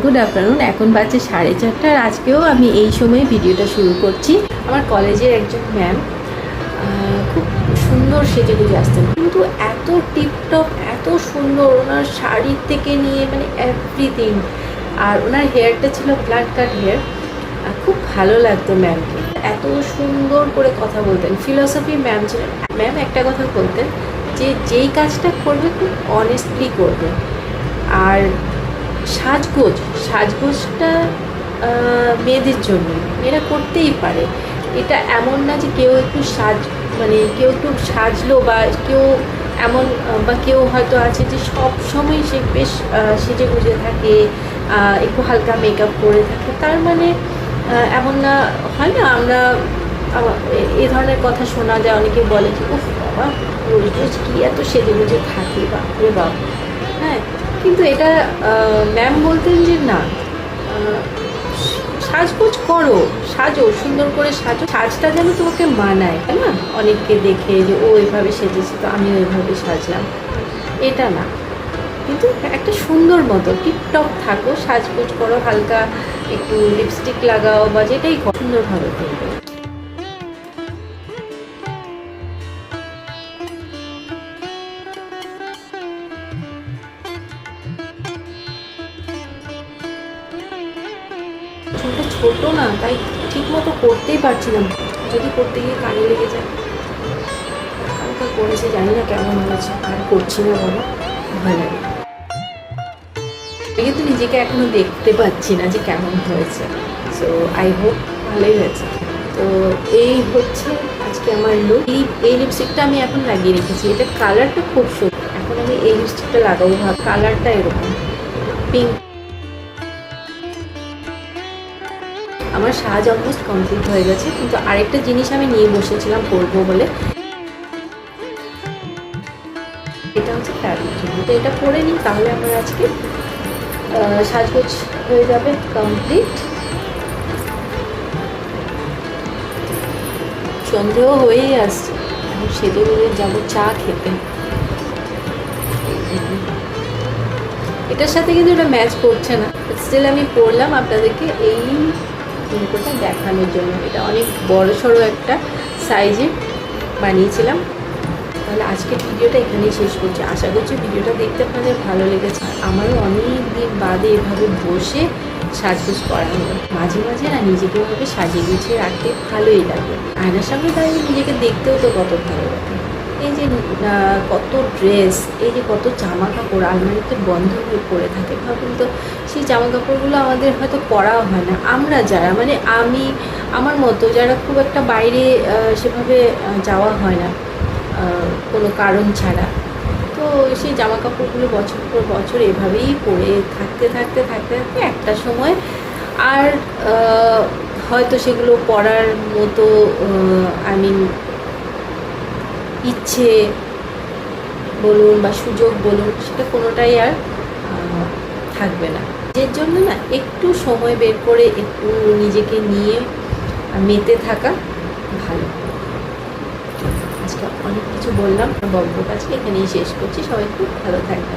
Good afternoon এখন বাজে সাড়ে চারটা আর আজকেও আমি এই সময় ভিডিওটা শুরু করছি। আমার কলেজের একজন ম্যাম খুব সুন্দর সেজে গুজে আসতেন। কিন্তু এত টিপটপ এত সুন্দর ওনার শাড়ির থেকে নিয়ে মানে এভরিথিং আর ওনার হেয়ারটা ছিল ব্লাড কাট হেয়ার খুব ভালো লাগতো ম্যামকে এত সুন্দর করে কথা বলতেন। ফিলসফি ম্যাম ছিলেন। ম্যাম একটা কথা বলতেন যে, যেই কাজটা করবে, খুব অনেস্টলি করবে। আর সাজগোজ, সাজগোজটা মেয়েদের জন্য। মেয়েরা করতেই পারে। এটা এমন না যে কেউ একটু সাজ মানে কেউ একটু সাজলো বা কেউ এমন, বা কেউ হয়তো আছে যে সব সময় সে বেশ সেজে গুজে থাকে একটু হালকা মেকআপ করে থাকে। তার মানে এমন না, হয় না? আমরা এ- ধরনের কথা শোনা যায়, অনেকে বলে যে, উফ বাবা, রোজ রোজ কি এত সেজে গুজে থাকে বা রে বাবা। হ্যাঁ? কিন্তু এটা ম্যাম বলতেন যে না সাজগোজ করো, সাজো, সুন্দর করে সাজো। সাজটা যেন তোমাকে মানায়, তাই না? অনেককে দেখে যে, ও এভাবে সেজেছে, তো আমিও এভাবে সাজলাম। এটা না। কিন্তু একটা সুন্দর মতো টিপটপ থাকো, সাজগোজ করো, হালকা একটু লিপস্টিক লাগাও বা যেটাই সুন্দরভাবে করবে চুলটা ছোট না, তাই ঠিক মতো করতেই পারছিলাম যদি করতে গিয়ে কানে লেগে যায়। হালকা করেছে, জানি না কেমন হয়েছে, আর করছি না বলো ভয় লাগে। কিন্তু নিজেকে এখনও দেখতে পাচ্ছি না যে কেমন হয়েছে। সো আই হোপ ভালোই হয়েছে। তো এই হচ্ছে আজকে আমার লুক এই এই লিপস্টিকটা আমি এখন লাগিয়ে রেখেছি। এটা কালারটা খুব সুন্দর। এখন আমি এই লিপস্টিকটা লাগাবো, ভাব কালারটা এরকম। পিঙ্ক আমার সাজ অলমোস্ট কমপ্লিট হয়ে গেছে, কিন্তু আরেকটা জিনিস আমি নিয়ে বসেছিলাম পরবো বলে। এটা হচ্ছে ফ্যাব্রিক তো এটা পরে নিই তাহলে আমার আজকে সাজগোজ হয়ে যাবে কমপ্লিট সন্ধেও হয়েই আসছে। এখন সেজে গুজে যাব চা খেতে। এটার সাথে কিন্তু এটা ম্যাচ করছে না। স্টিল আমি পড়লাম, আপনাদেরকে এই ঝুমকোটা দেখানোর জন্য। এটা অনেক বড় সড়ো একটা সাইজে বানিয়েছিলাম। তাহলে আজকের ভিডিওটা এখানেই শেষ করছি। আশা করছি ভিডিওটা দেখতে আপনাদের ভালো লেগেছে। আমারও অনেক দিন বাদে এভাবে বসে সাজগোজ করা হলো। মাঝে মাঝে না নিজেকে এভাবে সাজিয়ে গুছিয়ে রাখতে ভালোই লাগে। আয়নার সামনে দাঁড়িয়ে নিজেকে দেখতেও তো কত ভালো লাগে। এই যে কত ড্রেস এই যে কত জামা কাপড় আলমারিতে বন্ধ হয়ে পড়ে থাকে, ভাবুন তো, সেই জামা কাপড়গুলো আমাদের হয়তো পরাও হয় না। আমরা যারা মানে আমি, আমার মতো যারা খুব একটা বাইরে সেভাবে যাওয়া হয় না কোনো কারণ ছাড়া। তো সেই জামা কাপড়গুলো বছর পর বছর এভাবেই পরে থাকতে থাকতে থাকতে থাকতে একটা সময় আর হয়তো সেগুলো পরার মতো আই মিন ইচ্ছে বলুন বা সুযোগ বলুন, সেটা কোনোটাই আর থাকবে না। যে জন্য না একটু সময় বের করে একটু নিজেকে নিয়ে মেতে থাকা ভালো। আজকে অনেক কিছু বললাম বব্বর কাছে এখানেই শেষ করছি। সবাই খুব ভালো থাকবে